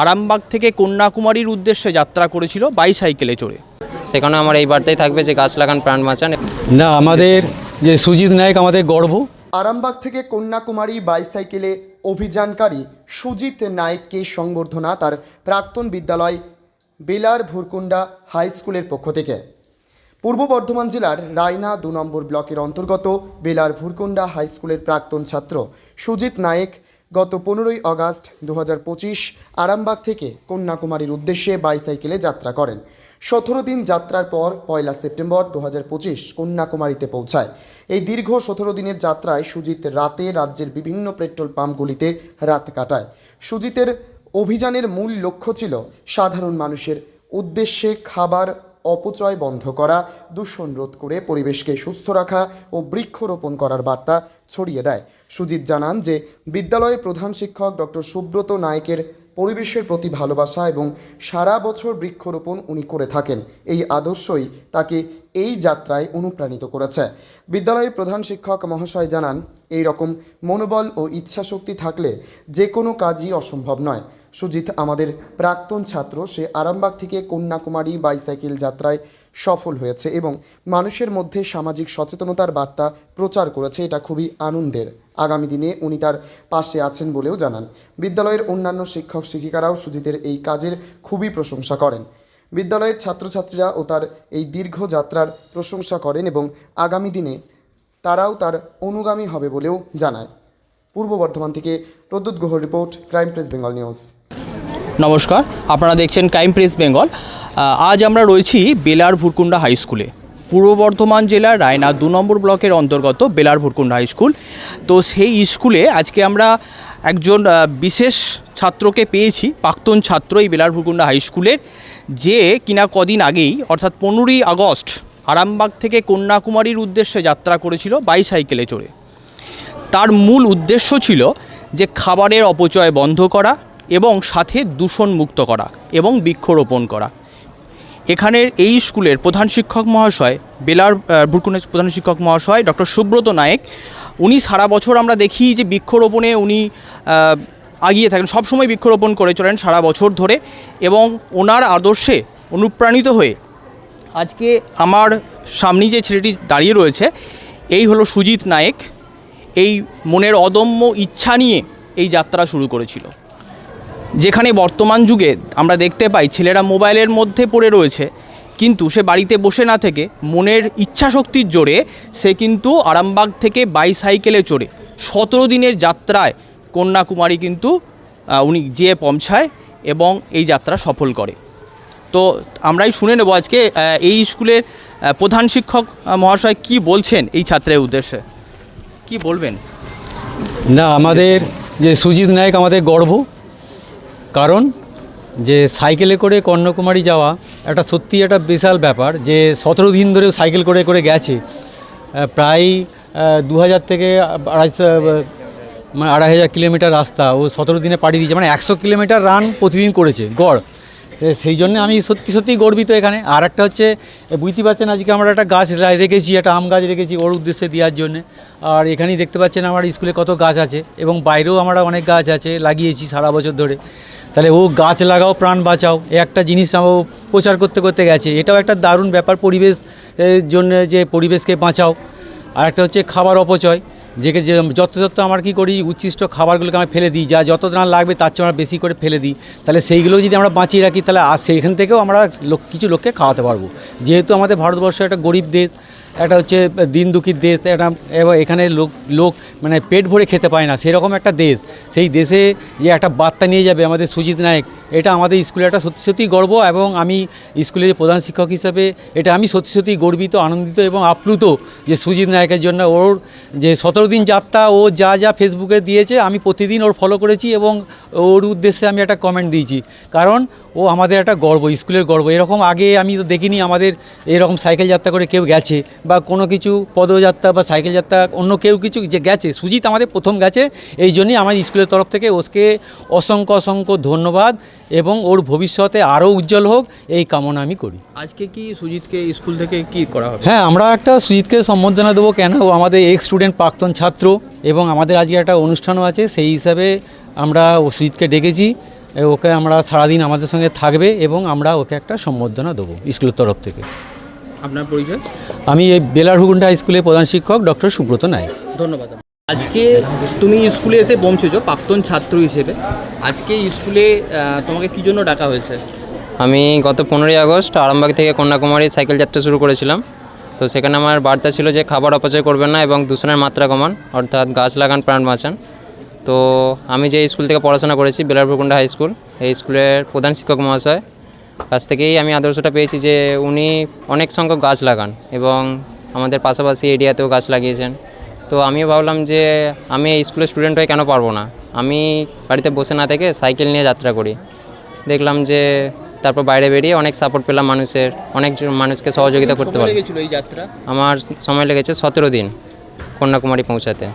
আরামবাগ থেকে কন্যাকুমারীর উদ্দেশ্যে যাত্রা করেছিল বাইসাইকেলে চড়ে। সেখানে আমার এই বার্তাই থাকবে যে গাছ লাগান প্রাণ বাঁচান। না আমাদের যে সুজিত নায়ক আমাদের গর্ব। আরামবাগ থেকে কন্যাকুমারী বাইসাইকেলে অভিযানকারী সুজিত নায়েককে সংবর্ধনা তার প্রাক্তন বিদ্যালয় বেলার ভুরকুন্ডা হাই স্কুলের পক্ষ থেকে। পূর্ব বর্ধমান জেলার রায়না দু নম্বর ব্লকের অন্তর্গত বেলার ভুরকুন্ডা হাই স্কুলের প্রাক্তন ছাত্র সুজিত নায়েক গত পনেরোই আগস্ট দু আরামবাগ থেকে কন্যাকুমারীর উদ্দেশ্যে বাইসাইকেলে যাত্রা করেন। সতেরো দিন যাত্রার পর পয়লা সেপ্টেম্বর দু হাজার পঁচিশ কন্যাকুমারীতে পৌঁছায়। এই দীর্ঘ সতেরো দিনের যাত্রায় সুজিত রাতে রাজ্যের বিভিন্ন পেট্রোল পাম্পগুলিতে রাত কাটায়। সুজিতের অভিযানের মূল লক্ষ্য ছিল সাধারণ মানুষের উদ্দেশ্যে খাবার অপচয় বন্ধ করা, দূষণ রোধ করে পরিবেশকে সুস্থ রাখা ও বৃক্ষরোপণ করার বার্তা ছড়িয়ে দেয়। সুজিত জানান যে, বিদ্যালয়ের প্রধান শিক্ষক ডক্টর সুব্রত নায়কের পরিবেশের প্রতি ভালোবাসা এবং সারা বছর বৃক্ষরোপণ উনি করে থাকেন, এই আদর্শই তাকে এই যাত্রায় অনুপ্রাণিত করেছে। বিদ্যালয়ের প্রধান শিক্ষক মহাশয় জানান, এই রকম মনোবল ও ইচ্ছাশক্তি থাকলে যে কোনো কাজই অসম্ভব নয়। সুজিত, আমাদের প্রাক্তন ছাত্র, সে আরামবাগ থেকে কন্যাকুমারী বাইসাইকেল যাত্রায় সফল হয়েছে এবং মানুষের মধ্যে সামাজিক সচেতনতার বার্তা প্রচার করেছে, এটা খুবই আনন্দের। আগামী দিনে উনি তার পাশে আছেন বলেও জানান। বিদ্যালয়ের অন্যান্য শিক্ষক শিক্ষিকারাও সুজিতের এই কাজের খুবই প্রশংসা করেন। বিদ্যালয়ের ছাত্রছাত্রীরা ও তার এই দীর্ঘ যাত্রার প্রশংসা করেন এবং আগামী দিনে তারাও তার অনুগামী হবে বলেও জানায়। পূর্ব বর্ধমান থেকে Pradyut Guha report, crime press Bengal news. নমস্কার, আপনারা দেখছেন ক্রাইম প্রেস বেঙ্গল। আজ আমরা রয়েছি বেলার ভুরকুন্ডা হাই স্কুলে। পূর্ব বর্ধমান জেলার রায়না দু নম্বর ব্লকের অন্তর্গত বেলার ভুরকুন্ডা হাই স্কুল। তো সেই স্কুলে আজকে আমরা একজন বিশেষ ছাত্রকে পেয়েছি, প্রাক্তন ছাত্র এই বেলার ভুরকুন্ডা হাই স্কুলের, যে কিনা কদিন আগেই, অর্থাৎ পনেরোই আগস্ট আরামবাগ থেকে কন্যাকুমারীর উদ্দেশ্যে যাত্রা করেছিল বাইসাইকেলে চড়ে। তার মূল উদ্দেশ্য ছিল যে খাবারের অপচয় বন্ধ করা এবং সাথে দূষণ মুক্ত করা এবং বৃক্ষরোপণ করা। এখানের এই স্কুলের প্রধান শিক্ষক মহাশয়, বেলার বুরকুনের প্রধান শিক্ষক মহাশয়, ডক্টর সুব্রত নায়েক, উনি সারা বছর আমরা দেখি যে বৃক্ষরোপণে উনি আগিয়ে থাকেন, সবসময় বৃক্ষরোপণ করে চলেন সারা বছর ধরে এবং ওনার আদর্শে অনুপ্রাণিত হয়ে আজকে আমার সামনে যে ছেলেটি দাঁড়িয়ে রয়েছে, এই হলো সুজিত নায়েক। এই মনের অদম্য ইচ্ছা নিয়ে এই যাত্রা শুরু করেছিল। যেখানে বর্তমান যুগে আমরা দেখতে পাই ছেলেরা মোবাইলের মধ্যে পড়ে রয়েছে, কিন্তু সে বাড়িতে বসে না থেকে মনের ইচ্ছা শক্তির জোরে সে কিন্তু আরামবাগ থেকে বাইসাইকেলে চড়ে সতেরো দিনের যাত্রায় কন্যাকুমারী কিন্তু উনি যেয়ে পৌঁছায় এবং এই যাত্রা সফল করে। তো আমরাই শুনে নেব আজকে এই স্কুলের প্রধান শিক্ষক মহাশয় কি বলছেন এই ছাত্রের উদ্দেশ্যে? কি বলবেন? না, আমাদের যে সুজিত নায়ক আমাদের গর্ব। কারণ যে সাইকেলে করে কন্যাকুমারী যাওয়া একটা সত্যি একটা বিশাল ব্যাপার যে সতেরো দিন ধরে সাইকেল করে করে গেছে। প্রায় দু হাজার থেকে আড়াইশো মানে আড়াই হাজার কিলোমিটার রাস্তা ও সতেরো দিনে পাড়ি দিয়েছে। মানে একশো কিলোমিটার রান প্রতিদিন করেছে। গড়। সেই জন্য আমি সত্যি সত্যি গর্বিত এখানে। আর একটা হচ্ছে বুঝতে পারছেন আজকে আমরা একটা গাছ রেখেছি, একটা আম গাছ রেখেছি ওর উদ্দেশ্যে দেওয়ার জন্য। আর এখানেই দেখতে পাচ্ছেন আমার স্কুলে কত গাছ আছে এবং বাইরেও আমরা অনেক গাছ আছে, লাগিয়েছি সারা বছর ধরে। তাহলে ও গাছ লাগাও, প্রাণ বাঁচাও একটা জিনিস ও প্রচার করতে করতে গেছে। এটাও একটা দারুণ ব্যাপার পরিবেশ জন্য যে পরিবেশকে বাঁচাও। আর একটা হচ্ছে খাবার অপচয়। যে যে যত আমার কি করি, উচ্ছিষ্ট খাবারগুলোকে আমরা ফেলে দিই, যা যত দাম লাগবে তার চেয়ে আমরা বেশি করে ফেলে দিই, তাহলে সেইগুলো যদি আমরা বাঁচিয়ে রাখি, তাহলে আর সেইখান থেকেও আমরা লোক, কিছু লোককে খাওয়াতে পারব। যেহেতু আমাদের ভারতবর্ষ একটা গরিব দেশ, একটা হচ্ছে দিন দুঃখীর দেশ, একটা এবং এখানে লোক লোক মানে পেট ভরে খেতে পায় না, সেরকম একটা দেশ। সেই দেশে যে একটা বার্তা নিয়ে যাবে আমাদের সুজিত নায়ক এটা আমাদের স্কুলে একটা সত্যি সত্যি গর্ব এবং আমি স্কুলের প্রধান শিক্ষক হিসাবে এটা আমি সত্যি সত্যি গর্বিত, আনন্দিত এবং আপ্লুত যে সুজিত নায়কের জন্য ওর যে সতেরো দিন যাত্রা ও যা যা ফেসবুকে দিয়েছে আমি প্রতিদিন ওর ফলো করেছি এবং ওর উদ্দেশ্যে আমি একটা কমেন্ট দিয়েছি। কারণ ও আমাদের একটা গর্ব, স্কুলের গর্ব। এরকম আগে আমি তো দেখিনি আমাদের এরকম সাইকেল যাত্রা করে কেউ গেছে বা কোনো কিছু পদযাত্রা বা সাইকেল যাত্রা অন্য কেউ কিছু যে গেছে। সুজিত আমাদের প্রথম গেছে, এই জন্যই আমার স্কুলের তরফ থেকে ওকে অসংখ্য অসংখ্য ধন্যবাদ। এবং ওর ভবিষ্যতে আরও উজ্জ্বল হোক এই কামনা আমি করি। আজকে কি সুজিতকে স্কুল থেকে কি করা হবে? হ্যাঁ আমরা একটা সুজিতকে সম্বর্ধনা দেবো কেন? ও আমাদের এক্স স্টুডেন্ট প্রাক্তন ছাত্র এবং আমাদের আজকে একটা অনুষ্ঠানও আছে সেই হিসাবে আমরা ও সুজিতকে ডেকেছি। ওকে আমরা সারাদিন আমাদের সঙ্গে থাকবে এবং আমরা ওকে একটা সম্বর্ধনা দেবো স্কুলের তরফ থেকে। আপনার পরিচয়? আমি এই বেলারহুগুন্ডা হাই স্কুলের প্রধান শিক্ষক ডক্টর সুব্রত নায়ক। ধন্যবাদ। আজকে তুমি স্কুলে এসে পৌঁছেছো প্রাক্তন ছাত্র হিসেবে। আজকে স্কুলে তোমাকে কি জন্য ডাকা হয়েছে? আমি গত পনেরোই আগস্ট আরামবাগ থেকে কন্যাকুমারী সাইকেল যাত্রা শুরু করেছিলাম। তো সেখানে আমার বার্তা ছিল যে খাবার অপচয় করবেন না এবং দূষণের মাত্রা কমান, অর্থাৎ গাছ লাগান, প্রাণ বাঁচান। তো আমি যে স্কুল থেকে পড়াশোনা করেছি বেলারপুকুন্ডা হাই স্কুল, এই স্কুলের প্রধান শিক্ষক মহাশয়। কাছ থেকেই আমি আদর্শটা পেয়েছি যে উনি অনেক সংখ্যক গাছ লাগান এবং আমাদের পাশাপাশি এরিয়াতেও গাছ লাগিয়েছেন। তো আমিও ভাবলাম যে আমি স্কুলের স্টুডেন্ট হয়ে কেন পারব না? আমি বাড়িতে বসে না থেকে সাইকেল নিয়ে যাত্রা করি। দেখলাম যে তারপর বাইরে বেরিয়ে অনেক সাপোর্ট পেলাম মানুষের অনেক মানুষকে সহযোগিতা করতে পারলাম। যাত্রা? আমার সময় লেগেছে সতেরো দিন কন্যাকুমারী পৌঁছাতে।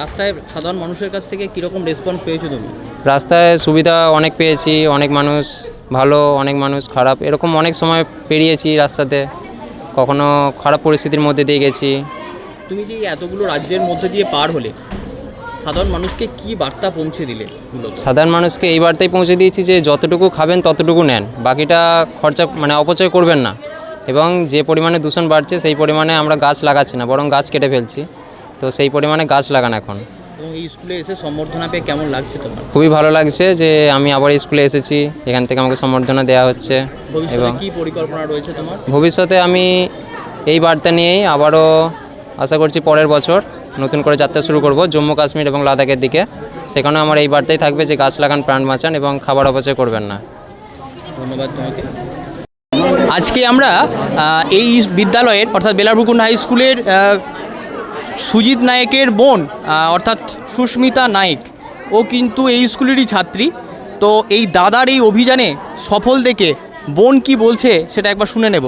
রাস্তায় সাধারণ মানুষের কাছ থেকে কীরকম রেসপন্স পেয়েছ তুমি? রাস্তায় সুবিধা অনেক পেয়েছি অনেক মানুষ ভালো অনেক মানুষ খারাপ এরকম অনেক সময় পেরিয়েছি রাস্তাতে। কখনো খারাপ পরিস্থিতির মধ্যে দিয়ে গেছি তুমি যে এতগুলো রাজ্যের মধ্যে দিয়ে পার হলে সাধারণ মানুষকে কি বার্তা পৌঁছে দিলে সাধারণ মানুষকে এই বার্তায় পৌঁছে দিয়েছি যে যতটুকু খাবেন ততটুকু নেন বাকিটা খরচা মানে অপচয় করবেন না। এবং যে পরিমাণে দূষণ বাড়ছে সেই পরিমাণে আমরা গাছ লাগাচ্ছি না বরং গাছ কেটে ফেলছি। তো সেই পরিমাণে গাছ লাগান এখন। এই স্কুলে এসে সম্বর্ধনা পেয়ে কেমন লাগছে তোমার? খুবই ভালো লাগছে যে আমি আবার স্কুলে এসেছি এখান থেকে আমাকে সম্বর্ধনা দেওয়া হচ্ছে। এবং কি পরিকল্পনা রয়েছে তোমার? ভবিষ্যতে আমি এই বার্তা নিয়েই আবারও আশা করছি পরের বছর নতুন করে যাত্রা শুরু করব জম্মু কাশ্মীর এবং লাদাখের দিকে। সেখানেও আমার এই বার্তাই থাকবে যে গাছ লাগান প্রাণ বাঁচান এবং খাবার অপচয় করবেন না। ধন্যবাদ তোমাকে। আজকে আমরা এই বিদ্যালয়ের অর্থাৎ বেলারপুকুন্ড হাই স্কুলের সুজিত নায়েকের বোন অর্থাৎ সুস্মিতা নায়েক ও কিন্তু এই স্কুলেরই ছাত্রী। তো এই দাদার এই অভিযানে সফল দেখে বোন কি বলছে সেটা একবার শুনে নেব।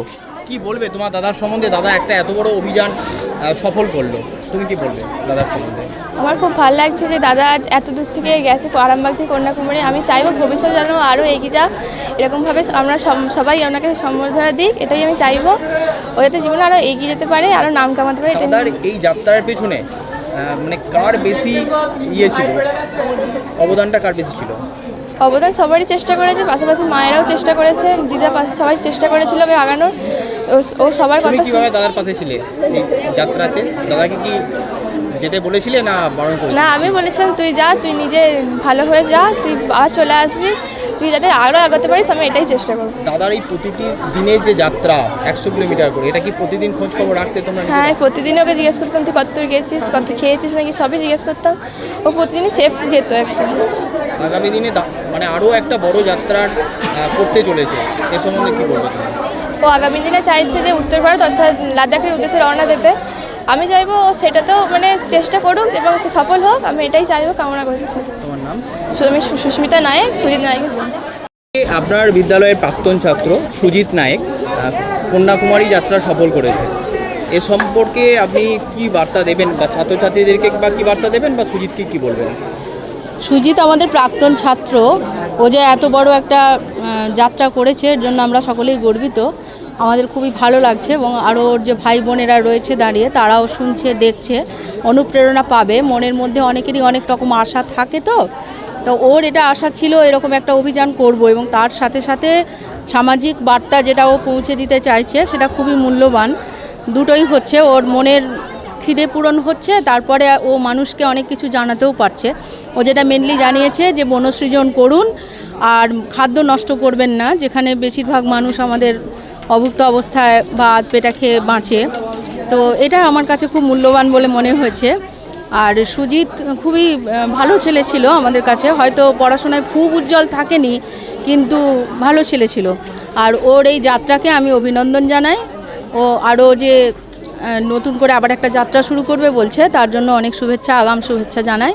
কি বলবে? তোমার দাদার সম্বন্ধে দাদা একটা এত বড় অভিযান সফল করল। তুমি কি বলবে দাদার সম্বন্ধে? আমার খুব ভালো লাগছে যে দাদা আজ এত দূর থেকে গেছে আরামবাগ থেকে কন্যাকুমারী। আমি চাইব ভবিষ্যতে যেন আরও এগিয়ে যাক। এরকমভাবে আমরা সব- সবাই ওনাকে সম্বর্ধনা দিক এটাই আমি চাইব। ও যাতে জীবনে আরও এগিয়ে যেতে পারে আরও নাম কামাতে পারে এটা এই যাত্রার পেছনে মানে কার বেশি ইয়ে ছিল? অবদানটা কার বেশি ছিল? অবদান সবারই চেষ্টা করেছে পাশাপাশি মায়েরাও চেষ্টা করেছে দিদা পাশে সবাই চেষ্টা করেছিল আগানোর। ও- সবার কথা কীভাবে দাদার পাশে ছিলে? যাত্রাতে? দাদাকে কি যেতে বলেছিলে না বারণ করে না আমি বলেছিলাম তুই যা তুই নিজে ভালো হয়ে যা তুই আবার চলে আসবি। তুই যাতে আরও আগাতে পারিস আমি এটাই চেষ্টা করব। দাদার এই প্রতিটি দিনের যে যাত্রা একশো কিলোমিটার করে এটা কি প্রতিদিন খোঁজ খবর রাখতে তোমরা হ্যাঁ প্রতিদিন ওকে জিজ্ঞেস করতাম তুই কত দূর গেছিস কত খেয়েছিস নাকি? সবই জিজ্ঞেস করতাম। ও প্রতিদিনই সেফ যেত একদম। আগামী দিনে মানে আরও একটা বড় যাত্রার আহ, করতে চলেছে। এ সম্বন্ধে কী বলব? ও আগামী দিনে চাইছে যে উত্তর ভারত অর্থাৎ লাদাখের উদ্দেশ্যে রওনা দেবে। আমি চাইব সেটাতেও মানে চেষ্টা করুক এবং সে সফল হোক। আমি এটাই চাইব কামনা করছি। তোমার নাম? আমি সুস্মিতা নায়ক সুজিত নায়কের বোন আপনার বিদ্যালয়ের প্রাক্তন ছাত্র সুজিত নায়েক কন্যাকুমারী যাত্রা সফল করেছে। এ সম্পর্কে আপনি কি বার্তা দেবেন বা ছাত্রছাত্রীদেরকে বা কি বার্তা দেবেন বা সুজিতকে কি বলবেন? সুজিত আমাদের প্রাক্তন ছাত্র। ও যে এত বড় একটা যাত্রা করেছে, এর জন্য আমরা সকলেই গর্বিত। আমাদের খুবই ভালো লাগছে এবং আরও ওর যে ভাই বোনেরা রয়েছে দাঁড়িয়ে, তারাও শুনছে, দেখছে, অনুপ্রেরণা পাবে। মনের মধ্যে অনেকেরই অনেক রকম আশা থাকে তো। তো ওর এটা আশা ছিল এরকম একটা অভিযান করব এবং তার সাথে সাথে সামাজিক বার্তা যেটা ও পৌঁছে দিতে চাইছে, সেটা খুবই মূল্যবান। দুটোই হচ্ছে, ওর মনের খিদে পূরণ হচ্ছে, তারপরে ও মানুষকে অনেক কিছু জানাতেও পারছে। ও যেটা মেনলি জানিয়েছে যে বনসৃজন করুন আর খাদ্য নষ্ট করবেন না, যেখানে বেশিরভাগ মানুষ আমাদের অভুক্ত অবস্থায় বা পেটা খেয়ে বাঁচে। তো এটা আমার কাছে খুব মূল্যবান বলে মনে হয়েছে। আর সুজিত খুবই ভালো ছেলে ছিল আমাদের কাছে, হয়তো পড়াশোনায় খুব উজ্জ্বল থাকেনি, কিন্তু ভালো ছেলে ছিল। আর ওর এই যাত্রাকে আমি অভিনন্দন জানাই। ও আরও যে নতুন করে আবার একটা যাত্রা শুরু করবে বলছে, তার জন্য অনেক শুভেচ্ছা, আগাম শুভেচ্ছা জানাই।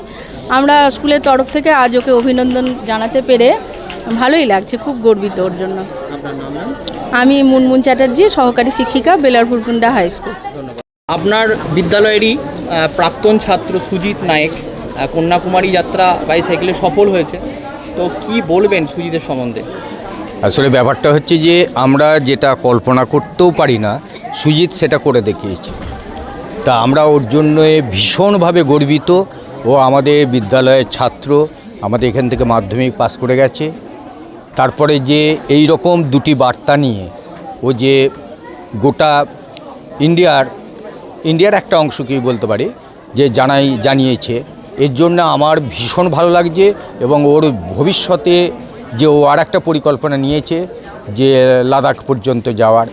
আমরা স্কুলের তরফ থেকে আজ ওকে অভিনন্দন জানাতে পেরে ভালোই লাগছে খুব গর্বিত ওর জন্য। আমি মুনমুন চ্যাটার্জি সহকারী শিক্ষিকা বেলারপুরকুন্ডা হাই স্কুল। আপনার বিদ্যালয়েরই প্রাক্তন ছাত্র সুজিত নায়েক কন্যাকুমারী যাত্রা বাইসাইকেলে সফল হয়েছে। তো কি বলবেন সুজিতের সম্বন্ধে? আসলে ব্যাপারটা হচ্ছে যে আমরা যেটা কল্পনা করতেও পারি না সুজিত সেটা করে দেখিয়েছে। তা আমরা ওর জন্য ভীষণভাবে গর্বিত। ও আমাদের বিদ্যালয়ের ছাত্র, আমাদের এখান থেকে মাধ্যমিক পাস করে গেছে। তারপরে যে এই রকম দুটি বার্তা নিয়ে, ও যে গোটা ইন্ডিয়ার ইন্ডিয়ার একটা অংশকেই বলতে পারি, যে জানাই, জানিয়েছে, এর জন্য আমার ভীষণ ভালো লাগছে এবং ওর ভবিষ্যতে যে ও আর একটা পরিকল্পনা নিয়েছে, যে লাদাখ পর্যন্ত যাওয়ার,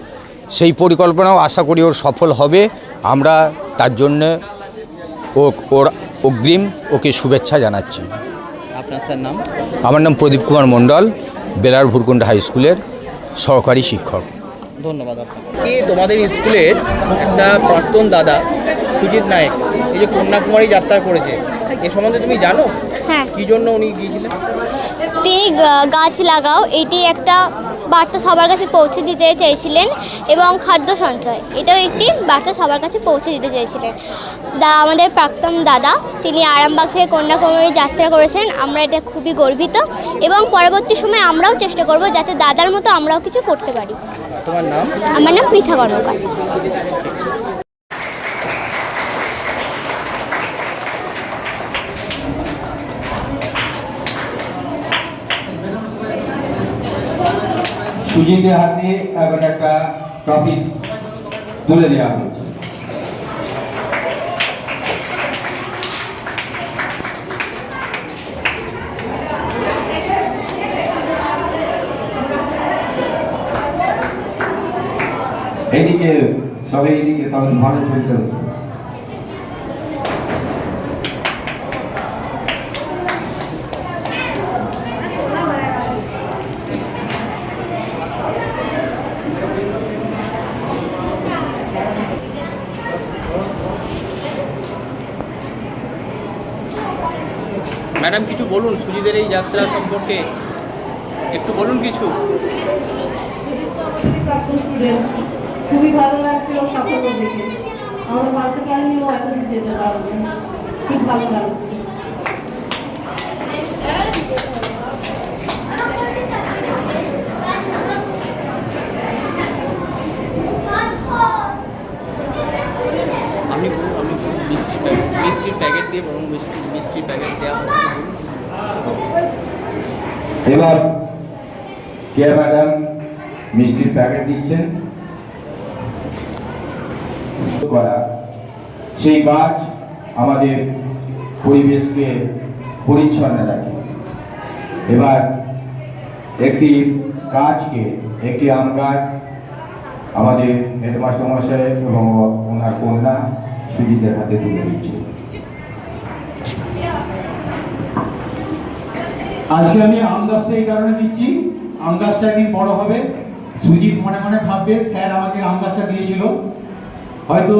সেই পরিকল্পনাও আশা করি ওর সফল হবে। আমরা তার জন্যে ও, ওর অগ্রিম ওকে শুভেচ্ছা জানাচ্ছি। আপনার স্যার নাম? আমার নাম প্রদীপ কুমার মণ্ডল বেলার ভুরকুন্ডা হাই স্কুলের সহকারী শিক্ষক। ধন্যবাদ আপনাকে। কি তোমাদের স্কুলের একটা প্রাক্তন দাদা সুজিত নায়েক এই যে কন্যাকুমারী যাত্রা করেছে এ সম্বন্ধে তুমি জানো? হ্যাঁ। কি জন্য উনি গিয়েছিলেন? তিনি গাছ লাগাও এটি একটা বার্তা সবার কাছে পৌঁছে দিতে চেয়েছিলেন এবং খাদ্য সঞ্চয় এটাও একটি বার্তা সবার কাছে পৌঁছে দিতে চেয়েছিলেন। দা আমাদের প্রাক্তন দাদা তিনি আরামবাগ থেকে কন্যাকুমারী যাত্রা করেছেন আমরা এটা খুবই গর্বিত এবং পরবর্তী সময় আমরাও চেষ্টা করব যাতে দাদার মতো আমরাও কিছু করতে পারি। আমার নাম পৃথা কর্মকার সুজিতের হাতে এখন একটা টপিক তুলে দেওয়া হচ্ছে এইদিকে, সবাই এইদিকে, তবে ভালো চলতে হচ্ছে ম্যাডাম, কিছু বলুন সুজিদের এই যাত্রা সম্পর্কে? একটু বলুন কিছু। খুবই ভালো লাগছিল, সাফল্য দেখে। আমরা ভাবতে পারিনি ও এত যেতে পারবে খুব ভালো লাগছে আপনি বলুন আপনি বলুন মিষ্টির প্যাকেট মিষ্টির প্যাকেট দিয়ে বলুন মিষ্টি মিষ্টির প্যাকেট দেওয়া হচ্ছে এবার কে ম্যাডাম মিষ্টির প্যাকেট দিচ্ছেন? করা। সেই গাছ আমাদের পরিবেশকে পরিচ্ছন্ন রাখে। এবার একটি গাছকে একটি আম গাছ আমাদের হেডমাস্টার মশাই এবং ওনার কন্যা সুজিতের হাতে তুলে দিচ্ছে আজকে আমি আম গাছটা এই কারণে দিচ্ছি। আম গাছটা একদিন বড় হবে। সুজিত মনে মনে ভাববে, স্যার আমাকে আম গাছটা দিয়েছিল। হয়তো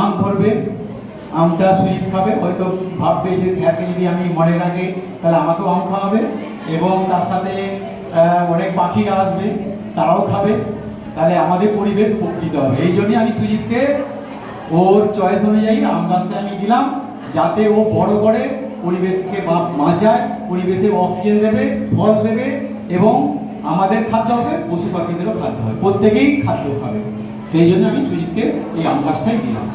আম ধরবে, আমটা সুজিত খাবে। হয়তো ভাববে যে, স্যারকে যদি আমি মনে রাখে, তাহলে আমাকেও আম খাওয়াবে এবং তার সাথে অনেক পাখিরা আসবে, তারাও খাবে। তাহলে আমাদের পরিবেশ উপকৃত হবে। এই জন্যই আমি সুজিতকে ওর চয়েস অনুযায়ী আম গাছটা আমি দিলাম, যাতে ও বড় করে পরিবেশকে বাঁচায়। পরিবেশে অক্সিজেন দেবে, ফল দেবে এবং আমাদের খাদ্য হবে, পশু পাখিদেরও খাদ্য হবে। প্রত্যেকেই খাদ্য খাবে। সেই জন্য আমি সুজিতকে এই আম গাছটাই দিলাম।